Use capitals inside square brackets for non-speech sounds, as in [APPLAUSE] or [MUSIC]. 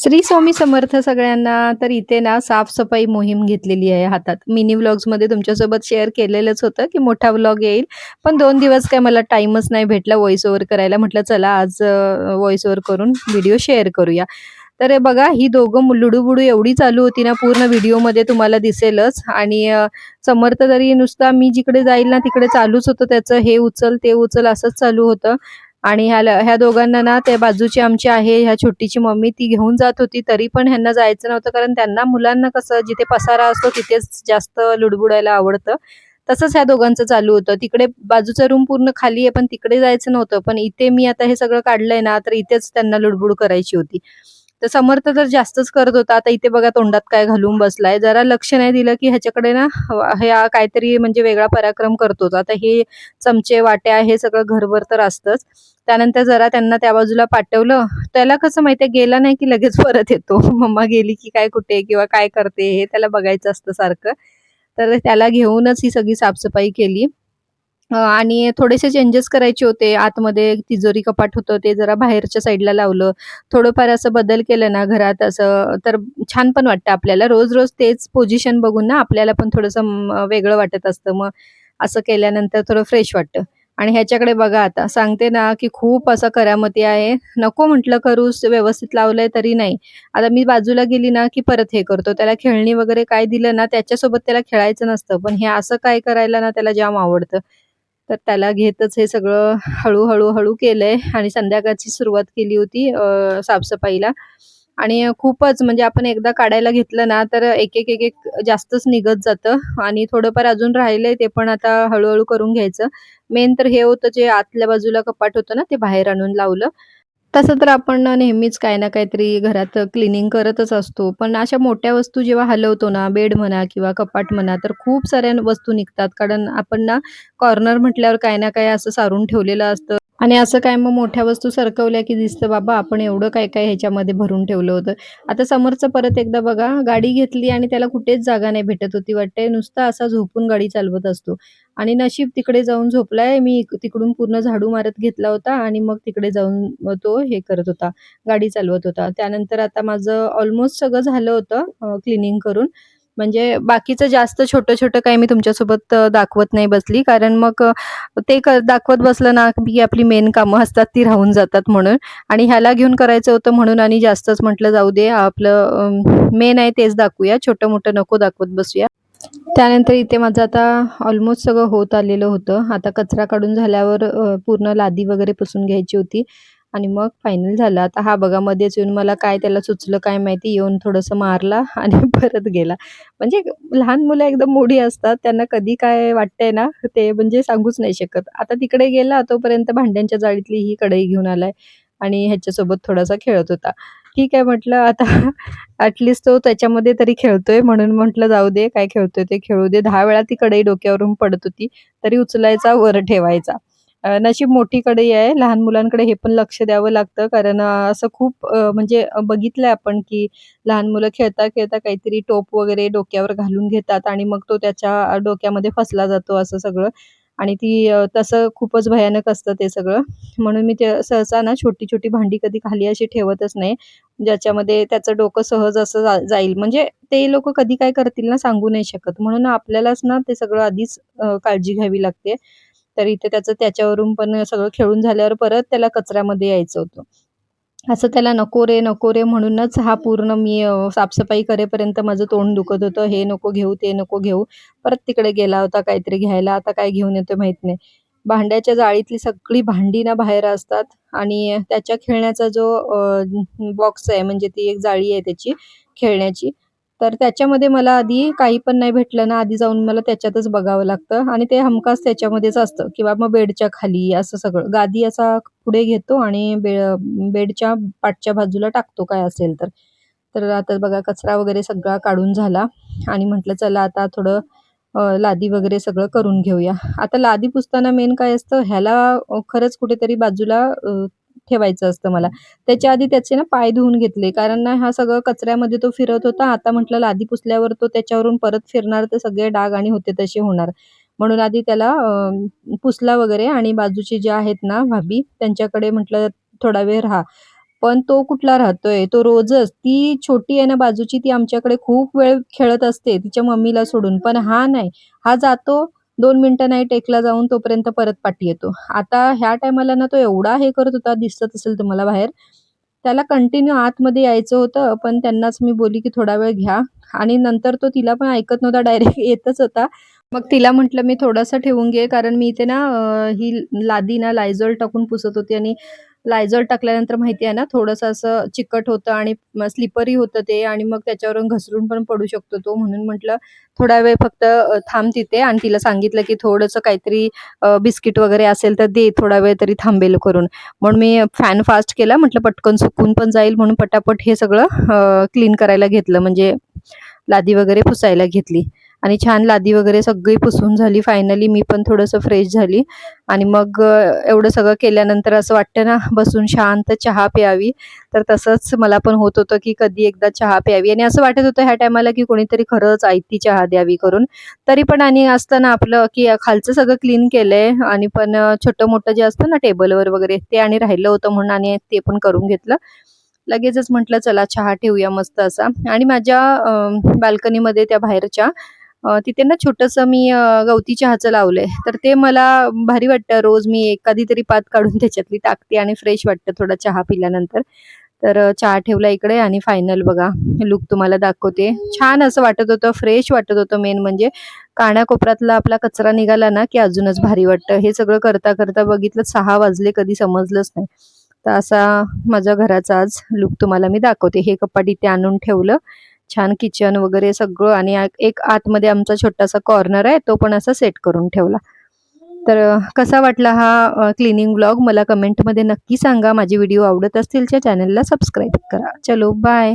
श्री स्वामी समर्थ सगळ्यांना तर इथे ना साफसफाई मोहीम घेतलेली आहे हातात. मिनी व्लॉग्समध्ये तुमच्यासोबत शेअर केलेलंच होतं की मोठा व्लॉग येईल पण दोन दिवस काय मला टाइमच नाही भेटला व्हॉइस ओव्हर करायला. म्हटलं चला आज व्हॉइस ओव्हर करून व्हिडिओ शेअर करूया. तर बघा ही दोघं लुडूबुडू एवढी चालू होती ना पूर्ण व्हिडिओमध्ये तुम्हाला दिसेलच. आणि समर्थ तरी नुसता मी जिकडे जाईल ना तिकडे चालूच होतं त्याचं. हे उचल ते उचल असंच चालू होतं. आणि ह्या ल- ह्या दोघांना ना त्या बाजूची आमची आहे ह्या छोटीची मम्मी ती घेऊन जात होती तरी पण ह्यांना जायचं नव्हतं कारण त्यांना मुलांना कसं जिथे पसारा असतो तिथेच जास्त लुडबुडायला आवडतं. तसंच ह्या दोघांचं चालू होतं. तिकडे बाजूचा रूम पूर्ण खाली आहे पण तिकडे जायचं नव्हतं. पण इथे मी आता हे सगळं काढलंय ना तर इथेच त्यांना लुडबुड करायची होती. तर समर्थ तर जास्तच करत होता. आता इथे बघा तोंडात काय घालून बसलाय. जरा लक्ष नाही दिलं की ह्याच्याकडे ना ह्या काहीतरी म्हणजे वेगळा पराक्रम करतोच आता हे चमचे वाट्या हे सगळं घरभर तर असतंच. त्यानंतर जरा त्यांना त्या बाजूला पाठवलं. त्याला कसं माहितीये गेला नाही की लगेच परत येतो. [LAUGHS] मम्मा गेली की काय कुठे किंवा काय करते हे त्याला बघायचं असतं सारखं. तर त्याला घेऊनच ही सगळी साफसफाई केली. आणि थोडेसे चेंजेस करायचे होते. आतमध्ये तिजोरी कपाट होतं ते जरा बाहेरच्या साईडला लावलं. थोडंफार असं बदल केलं ना घरात असं तर छान पण वाटतं आपल्याला. रोज रोज तेच पोझिशन बघून ना आपल्याला पण थोडंसं वेगळं वाटत असतं. मग असं केल्यानंतर थोडं फ्रेश वाटतं. आणि ह्याच्याकडे बघा आता. सांगते ना की खूप असं करामती आहे. नको म्हटलं करूस व्यवस्थित लावलंय तरी नाही. आता मी बाजूला गेली ना की परत हे करतो. त्याला खेळणी वगैरे काय दिलं ना त्याच्यासोबत त्याला खेळायचं नसतं. पण हे असं काय करायला ना त्याला जाम आवडतं. तर त्याला घेतच हे सगळं हळूहळू हळू केलंय आणि संध्याकाळची सुरुवात केली होती साफसफाईला. आणि खूपच म्हणजे आपण एकदा काढायला घेतलं ना तर एक एक एक एक जास्तच निघत जातं. आणि थोडंफार अजून राहिलंय ते पण आता हळूहळू करून घ्यायचं. मेन तर हे होतं जे आतल्या बाजूला कपाट होतं ना ते बाहेर आणून लावलं. तसं तर आपण नेहमीच काही ना काहीतरी घरात क्लिनिंग करतच असतो. पण अशा मोठ्या वस्तू जेव्हा हलवतो ना बेड म्हणा किंवा कपाट म्हणा तर खूप साऱ्या वस्तू निघतात. कारण आपण ना कॉर्नर म्हटल्यावर काय ना काय असं सारून ठेवलेलं असतं. आणि असं काय मग मोठ्या वस्तू सरकवल्या की दिसतं बाबा आपण एवढं काय काय ह्याच्यामध्ये भरून ठेवलं होतं. आता समोरचं परत एकदा बघा गाडी घेतली आणि त्याला कुठेच जागा नाही भेटत होती वाटते नुसता असा झोपून गाडी चालवत असतो. आणि नशीब तिकडे जाऊन झोपलाय. मी तिकडून पूर्ण झाडू मारत घेतला होता आणि मग तिकडे जाऊन तो हे करत होता गाडी चालवत होता. त्यानंतर आता माझं ऑलमोस्ट सगळं झालं होतं क्लिनिंग करून. म्हणजे बाकीचं जास्त छोटं छोटं काही मी तुमच्यासोबत दाखवत नाही बसली. कारण मग ते दाखवत बसलं ना की आपली मेन कामं असतात ती राहून जातात म्हणून. आणि ह्याला घेऊन करायचं होतं म्हणून आणि जास्तच म्हटलं जाऊ दे आपलं मेन आहे तेच दाखवूया. छोटं मोठं नको दाखवत बसूया. त्यानंतर इथे माझं आता ऑलमोस्ट सगळं होत आलेलं होतं. आता कचरा काढून झाल्यावर पूर्ण लादी वगैरे पुसून घ्यायची होती. आणि मग फायनल झालं. आता हा बघा मध्येच येऊन मला काय त्याला सुचलं काय माहिती येऊन थोडंसं मारला [LAUGHS] आणि परत गेला. म्हणजे लहान मुलं एकदम मोठी असतात त्यांना कधी काय वाटतंय ना ते म्हणजे सांगूच नाही शकत. आता तिकडे गेला तोपर्यंत भांड्यांच्या जाळीतली ही कढई घेऊन आलाय आणि ह्याच्यासोबत थोडासा खेळत होता. ठीक आहे म्हटलं आता [LAUGHS] ॲटलिस्ट तो त्याच्यामध्ये तरी खेळतोय म्हणून म्हटलं जाऊ दे काय खेळतोय ते खेळू दे. दहा वेळा ती कढई डोक्यावरून पडत होती तरी उचलायचा वर ठेवायचा. नशीब मोठी आहे लहान मुलांकडे हे पण लक्ष द्यावं लागतं. कारण असं खूप म्हणजे बघितलंय आपण की लहान मुलं खेळता खेळता काहीतरी टोप वगैरे डोक्यावर घालून घेतात आणि मग तो त्याच्या डोक्यामध्ये फसला जातो असं सगळं. आणि ती तसं खूपच भयानक असतं ते सगळं. म्हणून मी ते सहसा ना छोटी छोटी भांडी कधी खाली अशी ठेवतच नाही. ज्याच्यामध्ये त्याचं डोकं सहज असं जा जाईल. म्हणजे ते लोक कधी काय करतील ना सांगू नाही शकत. म्हणून आपल्यालाच ना ते सगळं आधीच काळजी घ्यावी लागते. तर इथे त्याचं त्याच्यावरून पण सगळं खेळून झाल्यावर परत त्याला कचऱ्यामध्ये यायचं होतं. असं त्याला नको रे नको रे म्हणूनच हा पूर्ण मी साफसफाई करेपर्यंत माझं तोंड दुखत होतं. हे नको घेऊ ते नको घेऊ. परत तिकडे गेला होता काहीतरी घ्यायला. आता काय घेऊन येतो माहीत नाही. भांड्याच्या जाळीतली सगळी भांडी ना बाहेर असतात. आणि त्याच्या खेळण्याचा जो बॉक्स आहे म्हणजे ती एक जाळी आहे त्याची खेळण्याची. तर त्याच्यामध्ये मला आधी काही पण नाही भेटलं ना आधी जाऊन मला त्याच्यातच बघावं लागतं. आणि ते हमखास त्याच्यामध्येच असतं. किंवा मग बेडच्या खाली असं सगळं. गादी असा पुढे घेतो आणि बे बेडच्या पाठच्या बाजूला टाकतो काय असेल तर. तर आता बघा कचरा वगैरे सगळा काढून झाला. आणि म्हटलं चला आता थोडं लादी वगैरे सगळं करून घेऊया. आता लादी पुसताना मेन काय असतं ह्याला खरंच कुठेतरी बाजूला ठेवायचं असतं मला. त्याच्या आधी त्याचे ना पाय धुवून घेतले. कारण ना हा सगळं कचऱ्यामध्ये तो फिरत होता. आता म्हटलं आधी पुसल्यावर तो त्याच्यावरून परत फिरणार तर सगळे डाग आणि होते तसे होणार. म्हणून आधी त्याला पुसला वगैरे आणि बाजूचे जे आहेत ना भाभी त्यांच्याकडे म्हटलं थोडा वेळ राहा. पण तो कुठला राहतोय? तो रोजच. ती छोटी आहे ना बाजूची ती आमच्याकडे खूप वेळ खेळत असते. तिच्या मम्मीला सोडून. पण हा नाही. हा जातो दोन मिनिटं नाही टेकला जाऊन तोपर्यंत परत पाठी येतो. आता ह्या टायमाला ना तो एवढा हे करत होता दिसत असेल तुम्हाला बाहेर. त्याला कंटिन्यू आतमध्ये यायचं होतं पण त्यांनाच मी बोली की थोडा वेळ घ्या. आणि नंतर तो तिला पण ऐकत नव्हता डायरेक्ट [LAUGHS] येतच होता. मग तिला म्हटलं मी थोडासा ठेवून घे कारण मी इथे ना ही लादी ना लायझॉल टाकून पुसत होती आणि लायझॉल टाकल्यानंतर माहिती आहे ना थोडंसं असं चिकट होतं आणि स्लिपरी होतं ते आणि मग त्याच्यावरून घसरून पण पडू शकतो तो. म्हणून म्हटलं थोडा वेळ फक्त थांब तिथे आणि तिला सांगितलं की थोडंसं काहीतरी बिस्किट वगैरे असेल तर दे थोडा वेळ तरी थांबेल करून. म्हणून मी फॅन फास्ट केला म्हटलं पटकन सुकून पण जाईल म्हणून पटापट हे सगळं क्लीन करायला घेतलं. म्हणजे लादी वगैरे पुसायला घेतली. आणि छान लादी वगैरे सगळी पुसून झाली. फायनली मी पण थोडंसं फ्रेश झाली. आणि मग एवढं सगळं केल्यानंतर असं वाटतं ना बसून शांत चहा प्यावी. तर तसंच मला पण होत होतं की कधी एकदा चहा प्यावी. आणि असं वाटत होतं ह्या टायमाला की कोणीतरी खरंच आयती चहा द्यावी करून. तरी पण आणि असतं ना आपलं की खालचं सगळं क्लीन केलंय. आणि पण छोटं मोठं जे असतं ना टेबलवर वगैरे ते आणि राहिलं होतं म्हणून आणि ते पण करून घेतलं. लगेचच म्हटलं चला चहा ठेवूया मस्त असा. आणि माझ्या बाल्कनीमध्ये त्या बाहेरच्या तिथे ना छोटंसं मी गवती चहाचं लावलंय. तर ते मला भारी वाटतं. रोज मी एखादी तरी पात काढून त्याच्यातली टाकते आणि फ्रेश वाटतं थोडा चहा पिल्यानंतर. तर चहा ठेवला इकडे आणि फायनल बघा. लुक तुम्हाला दाखवते. छान असं वाटत होतं. फ्रेश वाटत होतं मेन म्हणजे. कानाकोपऱ्यातला आपला कचरा निघाला ना की अजूनच भारी वाटतं. हे सगळं करता करता बघितलं सहा वाजले कधी समजलंच नाही. तर असा माझ्या घराचा आज लुक तुम्हाला मी दाखवते. हे कपाट इथे आणून ठेवलं. छान किचन वगैरे सगळं आणि एक आतमध्ये आमचा छोटासा कॉर्नर आहे तो पण असा सेट करून ठेवला. तर कसा वाटला हा क्लिनिंग ब्लॉग मला कमेंटमध्ये नक्की सांगा. माझे व्हिडिओ आवडत असतील त्या चॅनलला सबस्क्राईब करा. चलो बाय